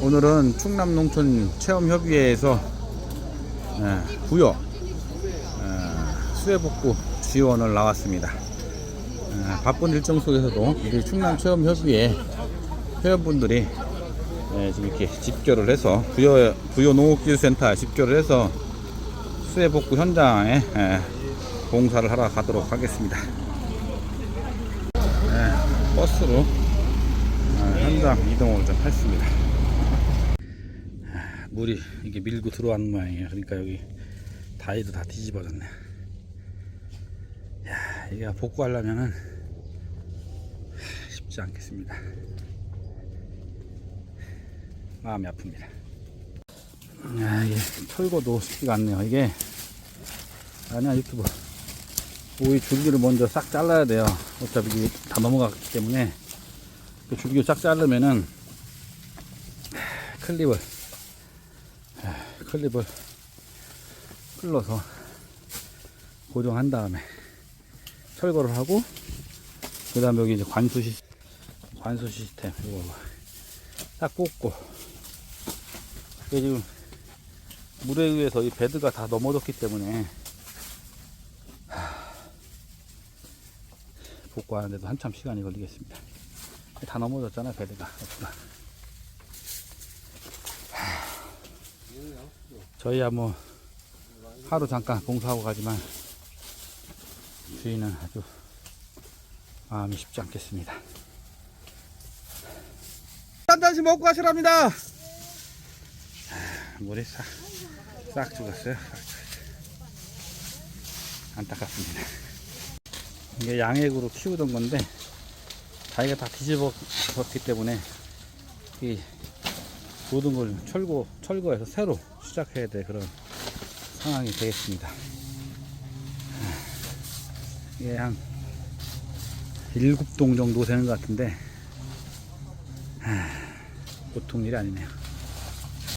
오늘은 충남 농촌 체험협의회에서 예, 부여 예, 수해복구 지원을 나왔습니다. 예, 바쁜 일정 속에서도 우리 충남 체험협의회 회원분들이 예, 지금 이렇게 집결을 해서 부여 부여 농업기술센터 집결을 해서 수해복구 현장에 예, 봉사를 하러 가도록 하겠습니다. 예, 버스로 어, 현장 이동을 좀 했습니다. 아, 물이 이게 밀고 들어왔는 모양이에요. 그러니까 여기 다리도 다 뒤집어졌네. 야, 이게 복구하려면은 쉽지 않겠습니다. 마음이 아픕니다. 야, 이게 철거도 쉽지가 않네요. 이게 아니야 유튜브. 오이 줄기를 먼저 싹 잘라야 돼요. 어차피 이게 다 넘어갔기 때문에 그 줄기를 싹 자르면은 클립을 클립을 끌어서 고정한 다음에 철거를 하고 그 다음에 여기 이제 관수 시 관수 시스템 이거 딱 꽂고. 이게 지금 물에 의해서 이 베드가 다 넘어졌기 때문에 복구하는데도 한참 시간이 걸리겠습니다. 다 넘어졌잖아 베드가 베드가. 저희야 뭐 하루 잠깐 봉사하고 가지만 주인은 아주 마음이 쉽지 않겠습니다. 한 잔씩 먹고 가시랍니다. 물이 싹, 싹 죽었어요. 싹 죽었어요. 안타깝습니다. 이게 양액으로 키우던 건데 자기가 다 뒤집어졌기 때문에 이 모든 걸 철거, 철거해서 새로 시작해야 될 그런 상황이 되겠습니다. 이게 한 7동 정도 되는 것 같은데, 하, 보통 일이 아니네요.